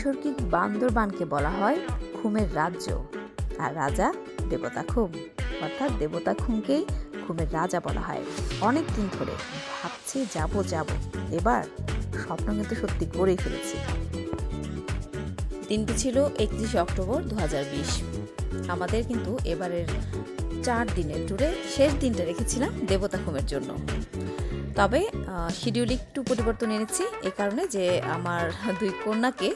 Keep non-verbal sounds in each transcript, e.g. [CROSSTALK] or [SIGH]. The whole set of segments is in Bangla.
নৈসর্গিক বান্দরবানকে বলা হয় খুমের রাজ্য। আর রাজা দেবতা খুম। অর্থাৎ দেবতা খুমকেই খুমের রাজা বলা হয়। অনেক দিন ধরে ভাবছি যাব যাব। এবার স্বপ্ন কিন্তু সত্যি করেই ফেলেছি। দিনটি ছিল একত্রিশে অক্টোবর দু হাজার বিশ। আমাদের কিন্তু এবারের চার দিনের ট্যুরে শেষ দিনটা রেখেছিলাম দেবতা খুমের জন্য। তবে শিডিউল একটু পরিবর্তন এনেছি এই কারণে যে আমার [LAUGHS] দুই কন্যাকে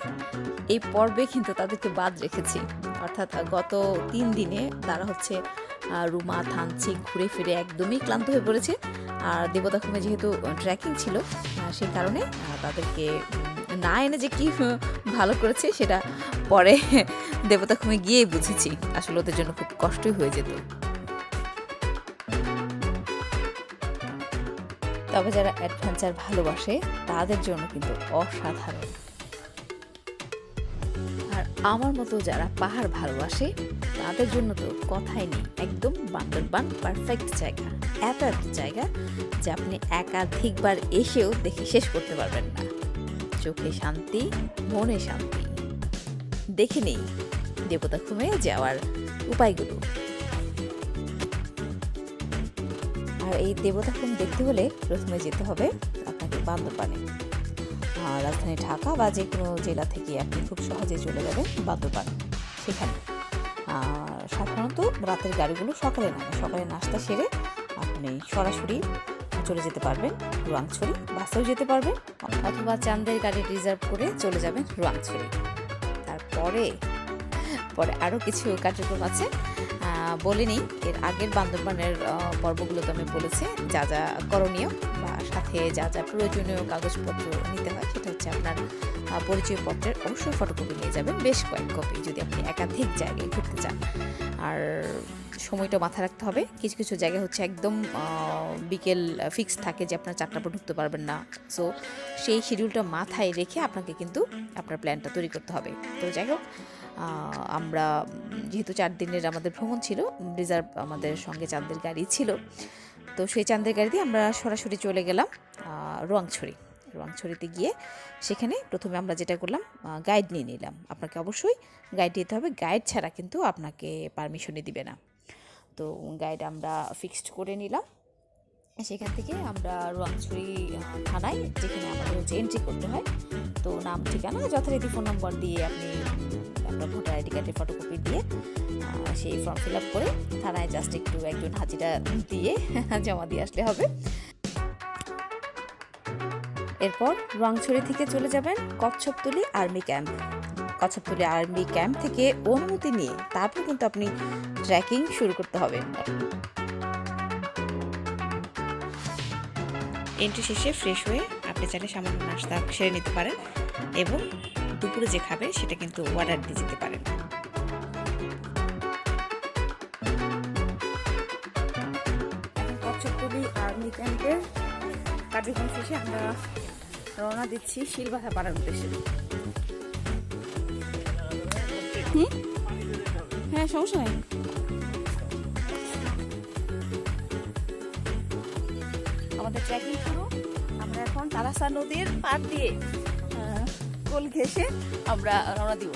এই পর্বে কিন্তু তাদেরকে বাদ রেখেছি। অর্থাৎ গত তিন দিনে তারা হচ্ছে রুমা, থানচি ঘুরে ফিরে একদমই ক্লান্ত হয়ে পড়েছে। আর দেবতা খুমে যেহেতু ট্রেকিং ছিল সেই কারণে তাদেরকে না এনে যে কি ভালো করেছে সেটা পরে [LAUGHS] দেবতা খুমে গিয়েই বুঝেছি। আসলে ওদের জন্য খুব কষ্টই হয়ে যেত। তবে যারা অ্যাডভেঞ্চার ভালোবাসে, তাদের জন্য কিন্তু অসাধারণ। আর আমার মতো যারা পাহাড় ভালোবাসে, তাদের জন্য তো কথাই নেই। একদম বান্দরবান পারফেক্ট জায়গা। এত এত জায়গা যে আপনি একাধিকবার এসেও দেখে শেষ করতে পারবেন না। চোখে শান্তি, মনে শান্তি। দেখে নেই দেবতা খুমে যাওয়ার উপায়গুলো। আর এই দেবতা খুন দেখতে হলে প্রথমে যেতে হবে আপনাকে বান্দরবানে। রাজধানী ঢাকা বা যে কোনো জেলা থেকে আপনি খুব সহজে চলে যাবেন বান্দরবান, সেখানে। সাধারণত রাতের গাড়িগুলো সকালে নামে, সকালে নাস্তা সেরে আপনি সরাসরি চলে যেতে পারবেন রোয়াংছড়ি, বাসেও যেতে পারবেন অথবা চান্দের গাড়ি রিজার্ভ করে চলে যাবেন রোয়াংছড়ি। তারপরে, পরে আরও কিছু কার্যক্রম আছে। আহ, বলে নিই এর আগের বান্দরবানের আহ, পর্বগুলোতে আমি বলেছি যা যা করণীয় বা সাথে যা যা প্রয়োজনীয় কাগজপত্র নিতে হয় সেটা হচ্ছে আপনার পরিচয়পত্রের অবশ্যই ফটোকপি নিয়ে যাবেন বেশ কয়েক কপি যদি আপনি একাধিক জায়গায় ঘুরতে চান। আর সময়টা মাথায় রাখতে হবে কিছু কিছু জায়গায় হচ্ছে একদম বিকেল ফিক্স থাকে যে আপনার চারটা পর ঢুকতে পারবেন না। সো সেই শিডিউলটা মাথায় রেখে আপনাকে কিন্তু আপনার প্ল্যানটা তৈরি করতে হবে। তো যাই হোক আমরা যেহেতু চার দিনের আমাদের ভ্রমণ ছিল রিজার্ভ আমাদের সঙ্গে চাঁদের গাড়ি ছিল, তো সেই চাঁদের গাড়ি দিয়ে আমরা সরাসরি চলে গেলাম রোয়াংছড়ি। রোয়াংছড়িতে গিয়ে সেখানে প্রথমে আমরা যেটা করলাম গাইড নিয়ে নিলাম। আপনাকে অবশ্যই গাইড দিতে হবে। গাইড ছাড়া কিন্তু আপনাকে পারমিশনই দিবে না। তো গাইড আমরা ফিক্সড করে নিলাম। সেখান থেকে আমরা রোয়াংছড়ি থানায় যেখানে আমাদের হচ্ছে এন্ট্রি করতে হয়, তো নাম, ঠিকানা, যথারীতি ফোন নম্বর দিয়ে আপনি আপনার ভোটার আইডি কার্ডের ফটোকপি দিয়ে সেই ফর্ম ফিল আপ করে থানায় জাস্ট একটু, একজন হাজিরা দিয়ে [LAUGHS] জমা দিয়ে আসলে হবে। এরপর রংছড়ি থেকে চলে যাবেন Kachchhaptoli army camp. Kachchhaptoli army camp থেকে অনুমতি নিয়ে তারপর কিন্তু আপনি ট্রেকিং শুরু করতে হবে। এন্ট্রি শেষে ফ্রেশ হয়ে আপনি চাইলে সামান্য নাস্তা সেরে নিতে পারেন এবং দুপুরে যে খাবে সেটা কিন্তু অর্ডার দিয়ে যেতে পারেন। এখন কচ্ছপতলি আর্মি ক্যাম্পের কার্যক্রম শেষে আমরা রওনা দিচ্ছি শিলবাসা পাড়ার উদ্দেশ্যে? হ্যাঁ সমস্যা নাই। আমাদের ট্রেকিং শুরু। আমরা এখন তালাসা নদীর পার দিয়ে কোল ঘেসে আমরা রওনা দিব।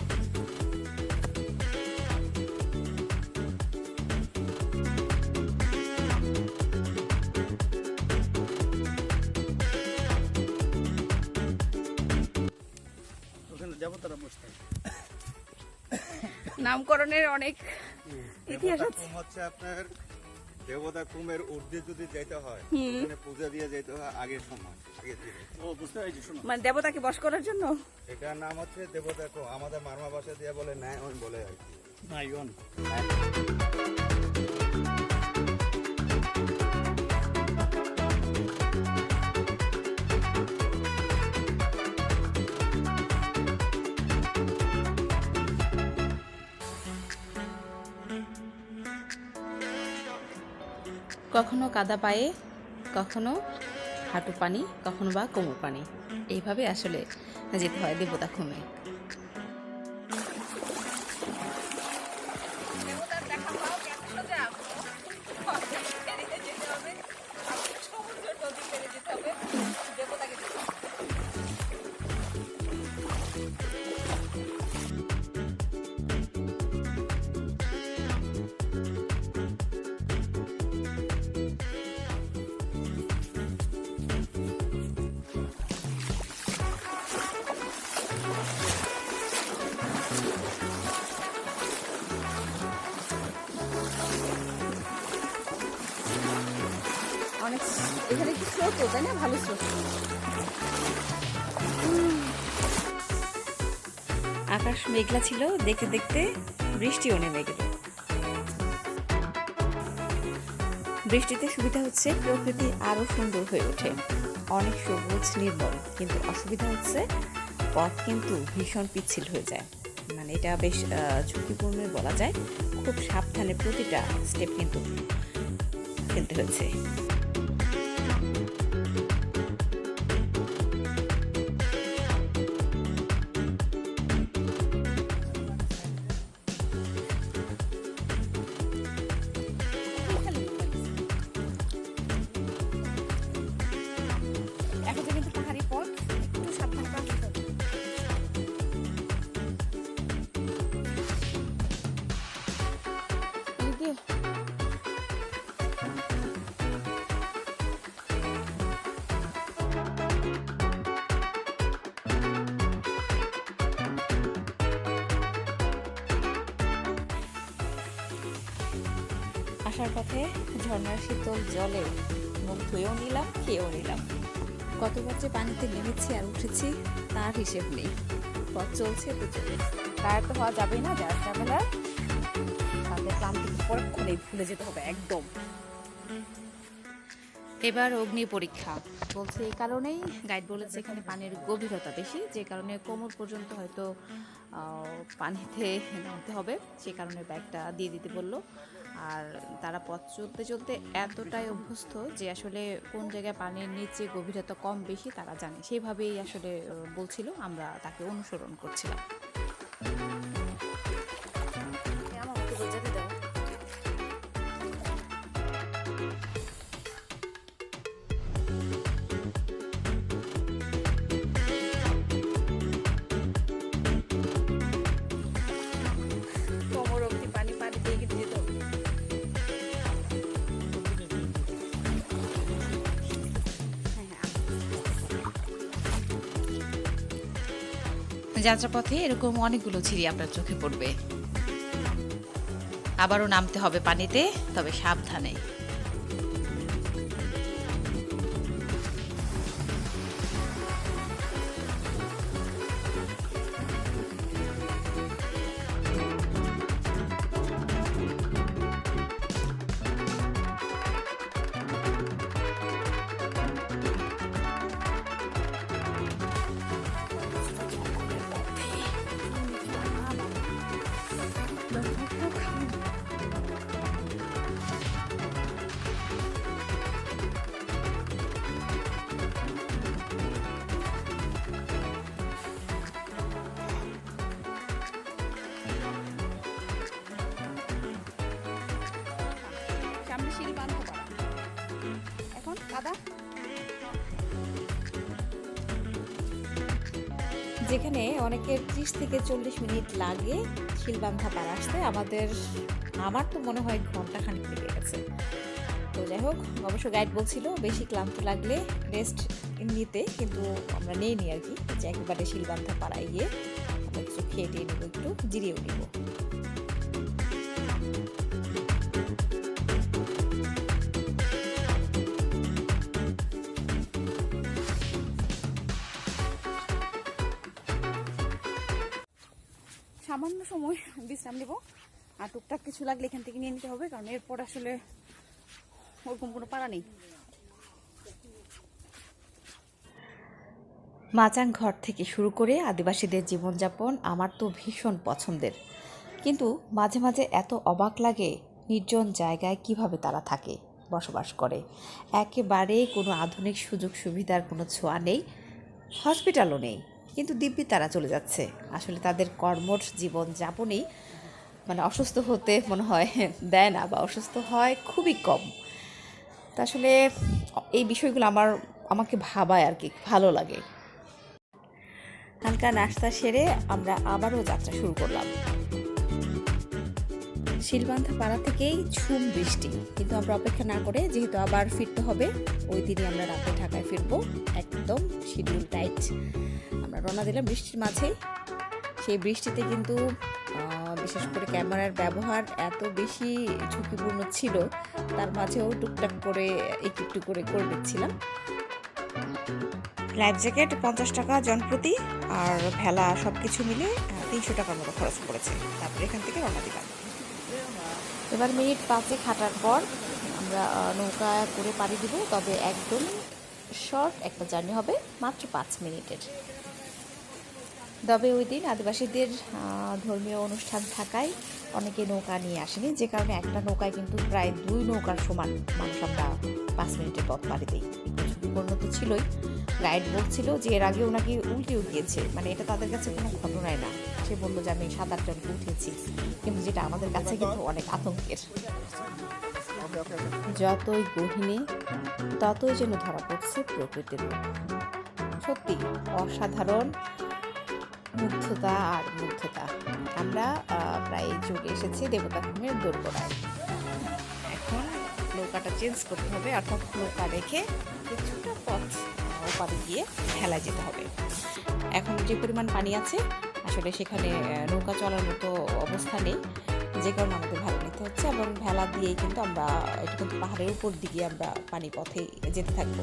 ওখানে যাব তারা বসতে নামকরণের অনেক ইতিহাস আছে। হচ্ছে আপনার দেবতা কুমের ঊর্ধ্বে যদি যেতে হয় ওখানে পূজা দিয়ে যেতে হয় আগের সময়। আগের দিনে ও বুঝতে পেরেছি শোনো। মানে দেবতাকে বশ করার জন্য? এটার নাম হচ্ছে দেবতা কুম আমাদের মারমা ভাষা দিয়ে বলে নায়ন বলে আর কি। নাইগন কখনো কাদা পায়ে, কখনো হাঁটু পানি, কখনো বা কোমর পানি। এইভাবে আসলে যেতে হয় দেবতা খুমে কি স্রোত, তাই না? ভালো স্রোত। আকাশ মেঘলা ছিল, দেখতে দেখতে বৃষ্টিও নেমে গেল। বৃষ্টিতে সুবিধা হচ্ছে প্রকৃতি আরও সুন্দর হয়ে ওঠে। অনেক সবুজ, নির্মল, কিন্তু অসুবিধা হচ্ছে পথ কিন্তু ভীষণ পিচ্ছিল হয়ে যায়। মানে এটা বেশ ঝুঁকিপূর্ণ বলা যায়। খুব সাবধানে প্রতিটা স্টেপ কিন্তু ফেলতে হচ্ছে। আসার পথে ঝর্ণার শীতল জলে মুখ ধুয়েও নিলাম, খেয়েও নিলাম। কতবার যে পানিতে নেমেছি আর উঠেছি, তার হিসেব নেই। পথ চলছে তো চলে টায়ার তো হওয়া যাবেই না, যার ট্রাভেলার তাদের ক্লান্তি পরক্ষণেই ভুলে যেতে হবে, একদম। এবার অগ্নি পরীক্ষা। বলছে, এই কারণেই গাইড বলেছে এখানে পানির গভীরতা বেশি, যে কারণে কোমর পর্যন্ত হয়তো পানিতে নামতে হবে। সে কারণে ব্যাগটা দিয়ে দিতে বলল। আর তারা পথ চলতে চলতে এতটাই অভ্যস্ত যে আসলে কোন জায়গায় পানির নিচে গভীরতা কম বেশি তারা জানে। সেভাবেই আসলে বলছিল, আমরা তাকে অনুসরণ করছিলাম। যাত্রাপথে এরকম অনেকগুলো ছিঁড়ি আপনার চোখে পড়বে। আবারও নামতে হবে পানিতে তবে সাবধানে। যেখানে অনেকের ত্রিশ থেকে চল্লিশ মিনিট লাগে শিলবান্ধা পার আসতে। আমাদের, আমার তো মনে হয় ঘণ্টা খানিক লেগে গেছে। তো যাই হোক, অবশ্য গাইড বলছিল, বেশি ক্লান্ত লাগলে রেস্ট নিতে, কিন্তু আমরা নেই নি আর কি। যে একেবারে শিলবান্ধা পাড়ায় গিয়ে আমরা কিছু খেয়ে টেয়ে নেব, একটু জিরিয়েও নিবো। সামান্য সময় বিশ্রাম নেব। আর টুকটাক কিছু লাগলে এখান থেকে নিয়ে নিতে হবে, কারণ এরপর আসলে ওরকম কোনো পাড়া নেই। মাচাং ঘর থেকে শুরু করে আদিবাসীদের জীবনযাপন আমার তো ভীষণ পছন্দের। কিন্তু মাঝে মাঝে এত অবাক লাগে নির্জন জায়গায় কীভাবে তারা থাকে, বসবাস করে। একেবারে কোনো আধুনিক সুযোগ সুবিধার কোনো ছোঁয়া নেই হসপিটালও নেই। কিন্তু দিব্যি তারা চলে যাচ্ছে। আসলে তাদের কর্মঠ জীবনযাপনেই মানে অসুস্থ হতে মনে হয় [LAUGHS] দেয় না বা অসুস্থ হয় খুবই কম। তা আসলে এই বিষয়গুলো আমার, আমাকে ভাবায় আর কি, ভালো লাগে। হালকা নাস্তা সেরে আমরা আবারও যাত্রা শুরু করলাম। শিলবান্ধা পাড়া থেকেই ঝুম বৃষ্টি। কিন্তু আমরা অপেক্ষা না করে যেহেতু আবার ফিরতে হবে, ওই দিনই আমরা রাতে ঢাকায় ফিরবো। একদম শিডিউল টাইট রওনা দিলাম বৃষ্টির মাঝে। সেই বৃষ্টিতে কিন্তু বিশেষ করে ক্যামেরার ব্যবহার এত বেশি ঝুঁকিপূর্ণ ছিল তার মাঝেও টুকটাক করে একটু একটু করে করে দিচ্ছিলাম। লাইফ জ্যাকেট পঞ্চাশ টাকা জনপ্রতি আর ভেলা সব কিছু মিলে তিনশো টাকার মতো খরচ পড়েছে তারপরে এখান থেকে রওনা দিলাম। এবার মিনিট পাঁচেক হাঁটার পর আমরা নৌকা করে পাড়ি দিব তবে একদম শর্ট একটা জার্নি হবে মাত্র পাঁচ মিনিটের। তবে ওই দিন আদিবাসীদের ধর্মীয় অনুষ্ঠান থাকায় অনেকে নৌকা নিয়ে আসেনি। যে কারণে একটা নৌকায় কিন্তু প্রায় দুই নৌকার সমান মানুষ আমরা পাঁচ মিনিটের পথ পাড়ি দিই। ঝুঁকিপূর্ণ তো ছিলই। গাইড বলছিল যে এর আগে ওনাকে উল্টেও গিয়েছে। মানে এটা তাদের কাছে কোনো ঘটনাই না। সে বলল যে আমি সাত আট জনকে উঠেছি কিন্তু যেটা আমাদের কাছে কিন্তু অনেক আতঙ্কের। যতই গহিনী, ততই যেন ধরা পড়ছে প্রকৃতির সত্যি, অসাধারণ মুগ্ধতা আর মুগ্ধতা আমরা প্রায় চলে এসেছি দেবতা ঘুমের দোরগোড়ায়। এখন নৌকাটা চেঞ্জ করতে হবে, অর্থাৎ নৌকা রেখে কিছুটা পথ ওপারে গিয়ে ভেলায় যেতে হবে। এখন যে পরিমাণ পানি আছে, আসলে সেখানে নৌকা চলার মতো অবস্থা নেই। যে কারণে আমাদের ভেলা নিতে হচ্ছে এবং ভেলা দিয়েই কিন্তু আমরা, এটা কিন্তু পাহাড়ের উপর দিকে আমরা পানি পথে যেতে থাকব।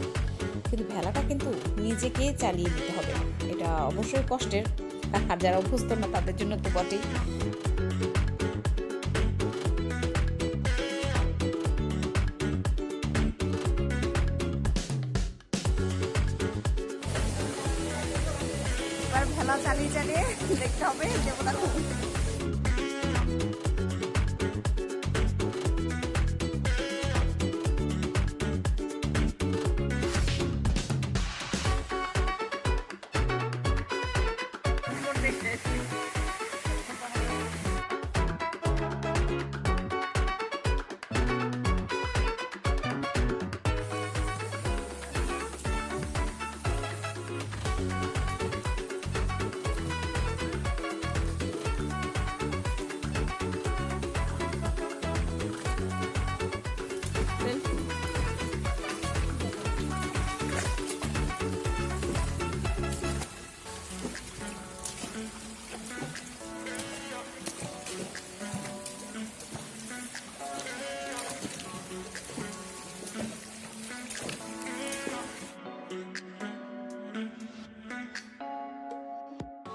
কিন্তু ভেলাটা কিন্তু নিজেকে চালিয়ে নিতে হবে। এটা অবশ্যই কষ্টের। আর যারা অভ্যস্ত না তাদের জন্য তো বটেই। ভেলা চালিয়ে চালিয়ে দেখতে হবে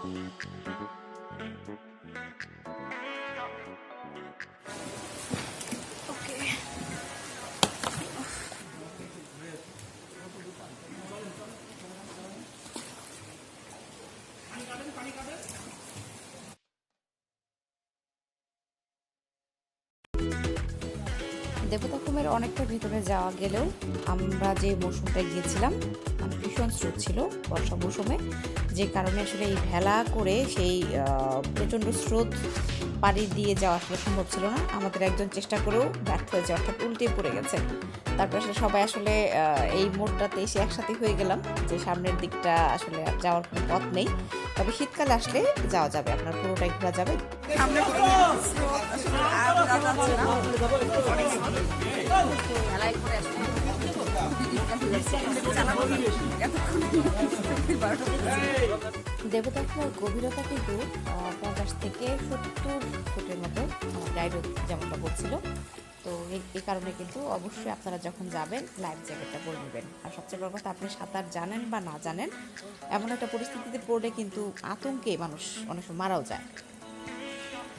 দেবতা খুব দেবতাখুমের অনেকটা ভিতরে যাওয়া গেলেও আমরা যে মৌসুমটা গিয়েছিলাম মানে ভীষণ স্রোত ছিল বর্ষা মৌসুমে, যে কারণে আসলে এই ভেলা করে সেই প্রচণ্ড স্রোত পাড়ি দিয়ে যাওয়া আসলে সম্ভব ছিল না। আমাদের একজন চেষ্টা করেও ব্যর্থ হয়েছে অর্থাৎ উল্টে পড়ে গেছে। তারপর আসলে সবাই আসলে আহ, এই মোড়টাতে এসে একসাথে হয়ে গেলাম যে সামনের দিকটা আসলে যাওয়ার কোনো পথ নেই। তবে শীতকালে আসলে যাওয়া যাবে আপনার পুরোটাই ঘোরা যাবে। আসলে দেবতাখার গভীরতা কিন্তু পঞ্চাশ থেকে সত্তর ফুটের মতো গাইড যেমনটা বলছিল। তো এই- কারণে কিন্তু অবশ্যই আপনারা যখন যাবেন লাইফ জ্যাকেটটা পরে নেবেন। আর সবচেয়ে বড় কথা, আপনি সাঁতার জানেন বা না জানেন, এমন একটা পরিস্থিতিতে পড়লে কিন্তু আতঙ্কে মানুষ অনেক সময় মারাও যায়।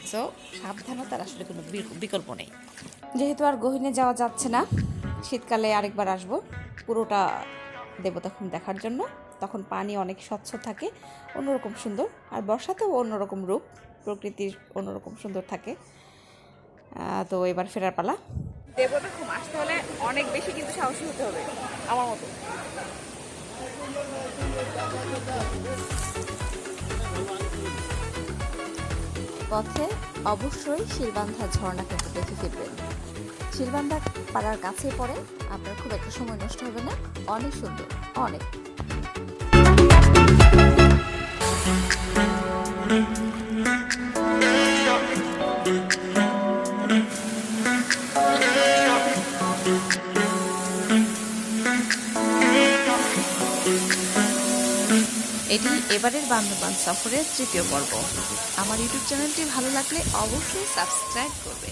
সো সাবধানতার আসলে কোনো বিকল্প নেই। যেহেতু আর গহিনে যাওয়া যাচ্ছে না শীতকালে আরেকবার আসব। পুরোটা দেবতাখুম দেখার জন্য। তখন পানি অনেক স্বচ্ছ থাকে অন্যরকম সুন্দর। আর বর্ষাতেও অন্যরকম রূপ প্রকৃতির অন্যরকম সুন্দর থাকে। তো এবার ফেরার পালা। দেবতা খুব আসতে হলে অনেক বেশি কিন্তু সাহসী হতে হবে আমার মতো। পথে অবশ্যই শিলবান্ধা ঝর্ণা কিন্তু দেখে ফিরবেন। শিলবান্ধা পাড়ার কাছে পড়ে। আপনার খুব একটা সময় নষ্ট হবে না। অনেক সুন্দর। অনেক। এটি এবারের বান্দরবান সফরের তৃতীয় পর্ব। আমার ইউটিউব চ্যানেলটি ভালো লাগলে অবশ্যই সাবস্ক্রাইব করবেন